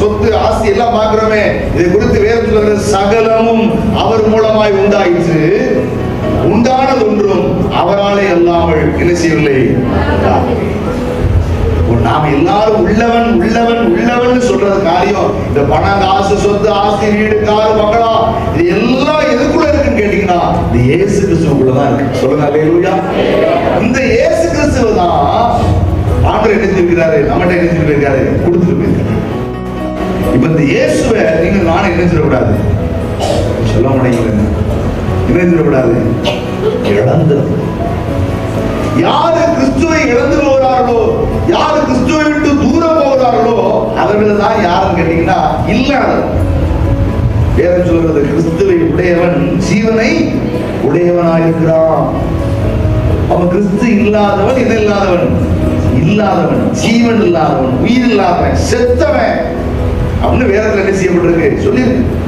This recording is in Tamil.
சொத்து ஆஸ்தி எல்லாம் பார்க்கிறோமே. இதை குறித்து வேதம் சகலமும் அவர் மூலமாய் உண்டாயிற்று. உண்டானது ஒன்றும் அவராலே அல்லாமல் என்ன செய்யவில்லை? நாம எல்லாரும் உள்ளவன் உள்ளவன் உள்ளவன் சொல்றது காரியம். இந்த பணம் காசு சொத்து ஆஸ்தி வீடு காரு பங்களா இது எல்லாம் எதுக்குள்ள இருக்குன்னு கேட்டீங்கன்னா இந்த ஏசு கிறிஸ்துவுக்குள்ளதான் இருக்கு. சொல்லுங்க அல்லேலூயா இந்த ஏசு கிறிஸ்துவ தான் ஆண்டவர் என்ன செஞ்சிருக்கிறாரு நம்மகிட்ட என்ன செஞ்சிருக்காரு கொடுத்துட்டு இப்ப இந்த இயேசுவை நீங்க நானும் இணைஞ்சிடக்கூடாது. சொல்ல முடியல. இணைஞ்சிடக்கூடாது. இழந்து யாரு கிறிஸ்துவை இழந்து போகிறார்களோ யாரு கிறிஸ்துவை விட்டு தூரம் போகிறார்களோ அவர்கள் தான் யாருன்னு கேட்டீங்கன்னா இல்ல வேதம் சொல்றது கிறிஸ்துவை உடையவன் ஜீவனை உடையவனாயிருக்கிறான். அவன் கிறிஸ்து இல்லாதவன் இது இல்லாதவன்? இல்லாதவன். ஜீவன் இல்லாதவன் உயிர் இல்லாதவன் செத்தவன். அப்படின்னு வேதத்துல என்ன செய்யப்பட்டிருக்கு? சொல்லியிருக்கு